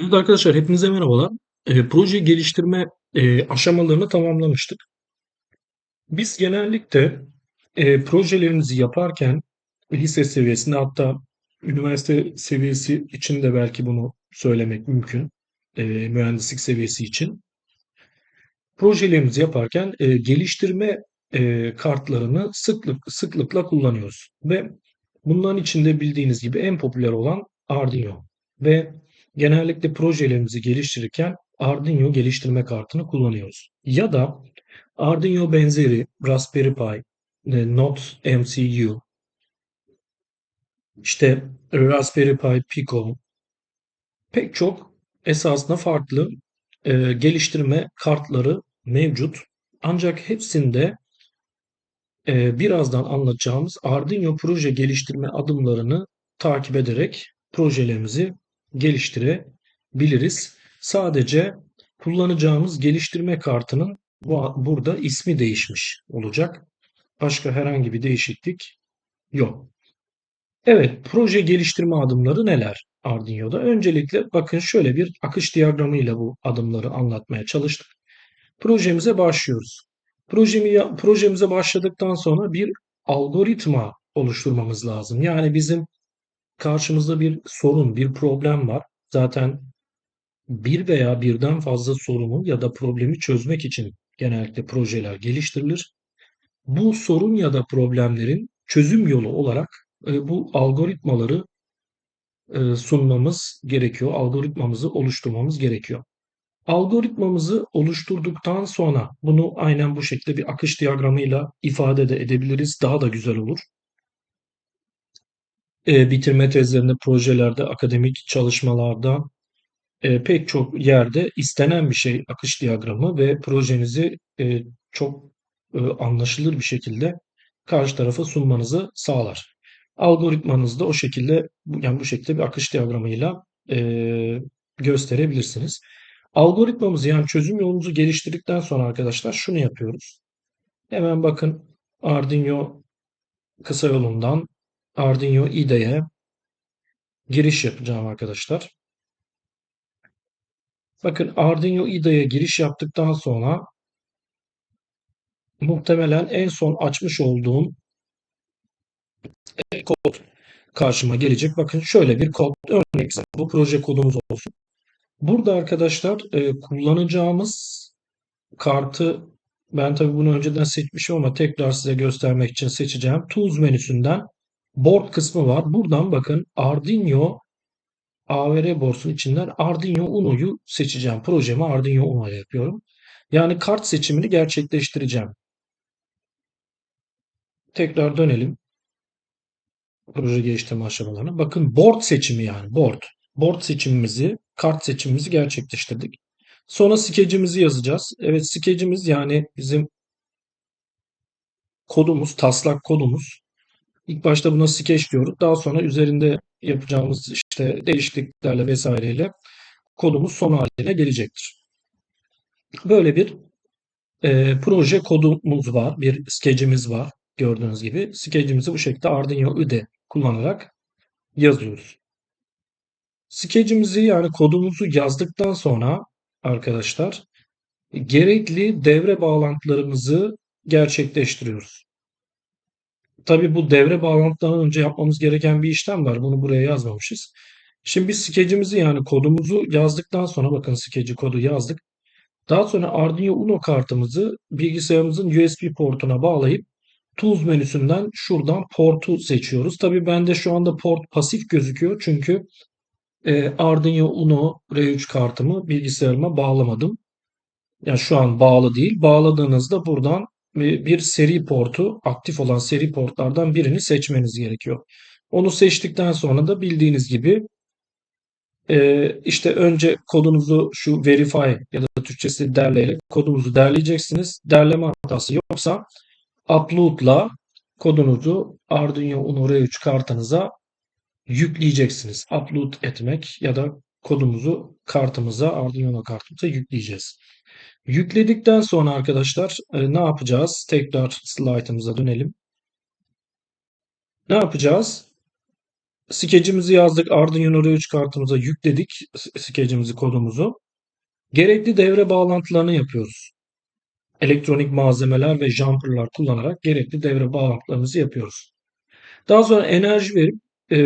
Evet arkadaşlar hepinize merhabalar. Eee, proje geliştirme eee, aşamalarını tamamlamıştık. Biz genellikle eee, projelerimizi yaparken lise seviyesinde hatta üniversite seviyesi için de belki bunu söylemek mümkün. Eee, mühendislik seviyesi için. Projelerimizi yaparken eee, geliştirme eee, kartlarını sıklık, sıklıkla kullanıyoruz. Ve bunların içinde bildiğiniz gibi en popüler olan Arduino. Ve genellikle projelerimizi geliştirirken Arduino geliştirme kartını kullanıyoruz. Ya da Arduino benzeri Raspberry Pi, e, Node MCU, işte Raspberry Pi Pico, pek çok esasında farklı e, geliştirme kartları mevcut. Ancak hepsinde e, birazdan anlatacağımız Arduino proje geliştirme adımlarını takip ederek projelerimizi geliştirebiliriz. Sadece kullanacağımız geliştirme kartının bu, burada ismi değişmiş olacak. Başka herhangi bir değişiklik yok. Evet, proje geliştirme adımları neler Arduino'da? Öncelikle bakın şöyle bir akış diyagramıyla bu adımları anlatmaya çalıştık. Projemize başlıyoruz. Projemi, projemize başladıktan sonra bir algoritma oluşturmamız lazım. Yani bizim karşımızda bir sorun, bir problem var. Zaten bir veya birden fazla sorunu ya da problemi çözmek için genellikle projeler geliştirilir. Bu sorun ya da problemlerin çözüm yolu olarak e, bu algoritmaları e, sunmamız gerekiyor. Algoritmamızı oluşturmamız gerekiyor. Algoritmamızı oluşturduktan sonra bunu aynen bu şekilde bir akış diyagramıyla ifade de edebiliriz. Daha da güzel olur. E, bitirme tezlerinde, projelerde, akademik çalışmalarda e, pek çok yerde istenen bir şey akış diyagramı ve projenizi e, çok anlaşılır bir şekilde karşı tarafa sunmanızı sağlar. Algoritmanızı da o şekilde yani bu şekilde bir akış diyagramıyla e, gösterebilirsiniz. Algoritmamızı yani çözüm yolumuzu geliştirdikten sonra arkadaşlar şunu yapıyoruz. Hemen bakın Arduino kısa yolundan Arduino IDE'ye giriş yapacağım arkadaşlar. Bakın Arduino IDE'ye giriş yaptıktan sonra muhtemelen en son açmış olduğum kod karşıma gelecek. Bakın şöyle bir kod örnek bu proje kodumuz olsun. Burada arkadaşlar e, kullanacağımız kartı ben tabi bunu önceden seçmişim ama tekrar size göstermek için seçeceğim. Tools menüsünden board kısmı var. Buradan bakın Arduino AVR borsunun içinden Arduino Uno'yu seçeceğim. Projemi Arduino Uno yapıyorum. Yani kart seçimini gerçekleştireceğim. Tekrar dönelim. Proje geliştirme aşamalarına. Bakın board seçimi yani board. Board seçimimizi, kart seçimimizi gerçekleştirdik. Sonra skecimizi yazacağız. Evet skecimiz yani bizim kodumuz, taslak kodumuz. İlk başta buna sketch diyoruz. Daha sonra üzerinde yapacağımız işte değişikliklerle vesaireyle kodumuz son haline gelecektir. Böyle bir e, proje kodumuz var. Bir skecimiz var. Gördüğünüz gibi. Skecimizi bu şekilde Arduino IDE kullanarak yazıyoruz. Skecimizi yani kodumuzu yazdıktan sonra arkadaşlar gerekli devre bağlantılarımızı gerçekleştiriyoruz. Tabi bu devre bağlantılarından önce yapmamız gereken bir işlem var. Bunu buraya yazmamışız. Şimdi biz skecimizi yani kodumuzu yazdıktan sonra bakın skeci kodu yazdık. Daha sonra Arduino Uno kartımızı bilgisayarımızın USB portuna bağlayıp Tools menüsünden şuradan portu seçiyoruz. Tabi bende şu anda port pasif gözüküyor. Çünkü e, Arduino Uno R3 kartımı bilgisayarıma bağlamadım. Yani şu an bağlı değil. Bağladığınızda buradan bir seri portu, aktif olan seri portlardan birini seçmeniz gerekiyor. Onu seçtikten sonra da bildiğiniz gibi e, işte önce kodunuzu şu verify ya da Türkçesi derleyle kodunuzu derleyeceksiniz. Derleme hatası yoksa upload'la kodunuzu Arduino Uno R3 kartınıza yükleyeceksiniz. Upload etmek ya da kodumuzu kartımıza, Arduino kartımıza yükleyeceğiz. Yükledikten sonra arkadaşlar e, ne yapacağız? Tekrar slaytımıza dönelim. Ne yapacağız? skecimizi yazdık. Arduino R3 kartımıza yükledik skecimizi, kodumuzu. Gerekli devre bağlantılarını yapıyoruz. Elektronik malzemeler ve jumperlar kullanarak gerekli devre bağlantılarımızı yapıyoruz. Daha sonra enerji verip e,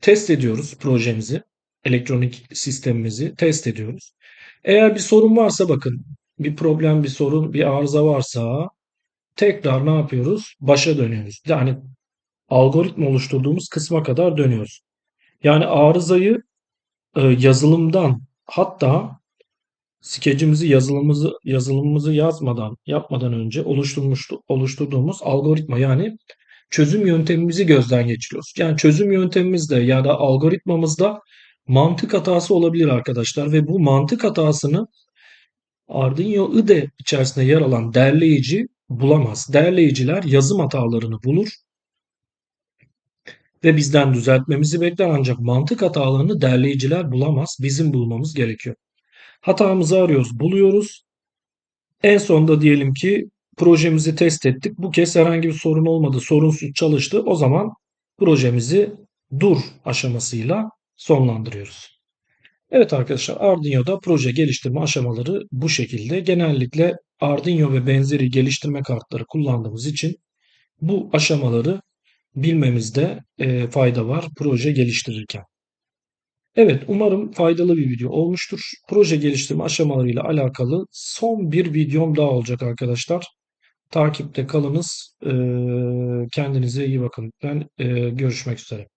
test ediyoruz projemizi. Elektronik sistemimizi test ediyoruz. Eğer bir sorun varsa bakın bir problem, bir sorun, bir arıza varsa tekrar ne yapıyoruz? Başa dönüyoruz. Yani algoritma oluşturduğumuz kısma kadar dönüyoruz. Yani arızayı e, yazılımdan hatta skecimizi yazılımımızı yazılımımızı yazmadan yapmadan önce oluşturmuş oluşturduğumuz algoritma yani çözüm yöntemimizi gözden geçiriyoruz. Yani çözüm yöntemimizde ya da algoritmamızda mantık hatası olabilir arkadaşlar ve bu mantık hatasını Arduino IDE içerisinde yer alan derleyici bulamaz. Derleyiciler yazım hatalarını bulur ve bizden düzeltmemizi bekler ancak mantık hatalarını derleyiciler bulamaz. Bizim bulmamız gerekiyor. Hatamızı arıyoruz, buluyoruz. En sonunda diyelim ki projemizi test ettik. Bu kez herhangi bir sorun olmadı, sorunsuz çalıştı. O zaman projemizi dur aşamasıyla sonlandırıyoruz. Evet arkadaşlar Arduino'da proje geliştirme aşamaları bu şekilde. Genellikle Arduino ve benzeri geliştirme kartları kullandığımız için bu aşamaları bilmemizde e, fayda var proje geliştirirken. Evet umarım faydalı bir video olmuştur. Proje geliştirme aşamalarıyla alakalı son bir videom daha olacak arkadaşlar. Takipte kalınız. Ee, kendinize iyi bakın. Ben e, görüşmek üzere.